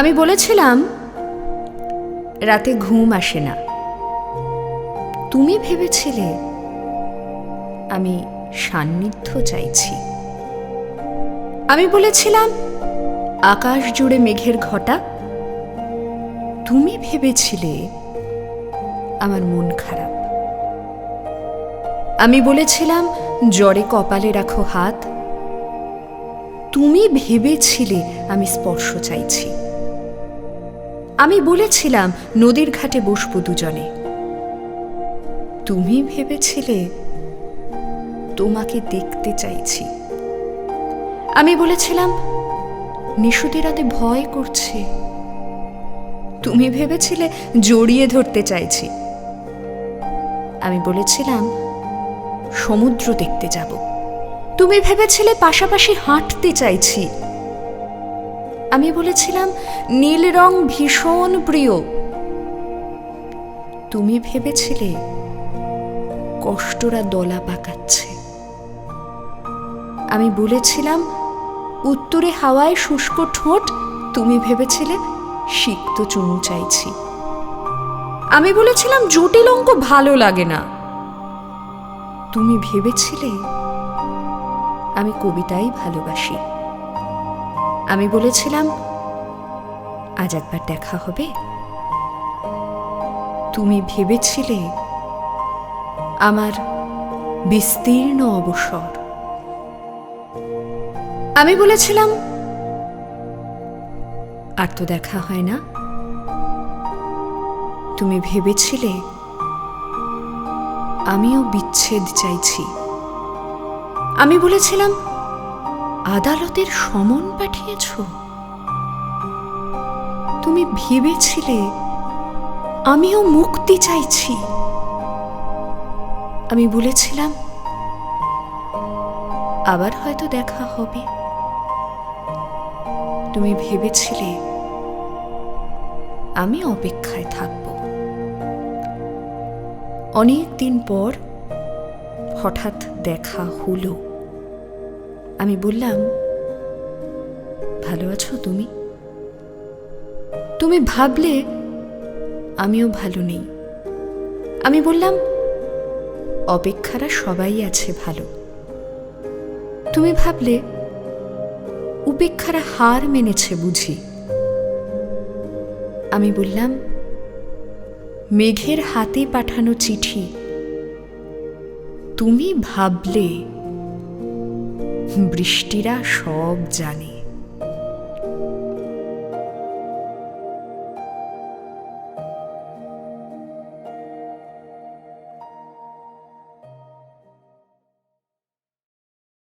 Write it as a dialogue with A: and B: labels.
A: আমি বলেছিলাম, রাতে ঘুম আসে না। তুমি ভেবেছিলে আমি সান্নিধ্য চাইছি। আমি বলেছিলাম, আকাশ জুড়ে মেঘের ঘটা। তুমি ভেবেছিলে আমার মন খারাপ। আমি বলেছিলাম, জ্বরে কপালে রাখো হাত। তুমি ভেবেছিলে আমি স্পর্শ চাইছি। আমি বলেছিলাম নদীর ঘাটে বসবো দুজনে। তুমি ভেবেছিলে তোমাকে দেখতে চাইছি। আমি বলেছিলাম নিশুতি রাতে ভয় করছে। তুমি ভেবেছিলে জড়িয়ে ধরতে চাইছি। আমি বলেছিলাম, সমুদ্র দেখতে যাব। তুমি ভেবেছিলে পাশাপাশি হাঁটতে চাইছি। আমি বলেছিলাম, নীল রং ভীষণ প্রিয়। তুমি ভেবেছিলে কষ্টরা দলা পাকাচ্ছে। আমি বলেছিলাম, উত্তরে হাওয়ায় শুষ্ক ঠোঁট। তুমি ভেবেছিলে সিক্ত চুমু চাইছি। আমি বলেছিলাম, জটিল অঙ্ক ভালো লাগে না। তুমি ভেবেছিলে আমি কবিতাই ভালোবাসি। আমি বলেছিলাম, আজ একবার দেখা হবে। তুমি ভেবেছিলে আমার বিস্তীর্ণ অবসর। আমি বলেছিলাম, আর তো দেখা হয় না। তুমি ভেবেছিলে, আমিও বিচ্ছেদ চাইছি। আমি বলেছিলাম আদালতের সমন পাঠিয়েছ? তুমি ভেবেছিলে আমিও মুক্তি চাইছি। আমি বলেছিলাম, আবার হয়তো দেখা হবে। তুমি ভেবেছিলে আমি অপেক্ষায় থাকব। অনেক দিন পর হঠাৎ দেখা হলো। আমি বললাম, ভালো আছো তুমি? তুমি ভাবলে আমিও ভালো নেই। আমি বললাম, অপেক্ষারা সবাই আছে ভালো। তুমি ভাবলে উপেক্ষারা হার মেনেছে বুঝি। আমি বললাম, মেঘের হাতে পাঠানো চিঠি, তুমি ভাবলে বৃষ্টিরা সব জানে।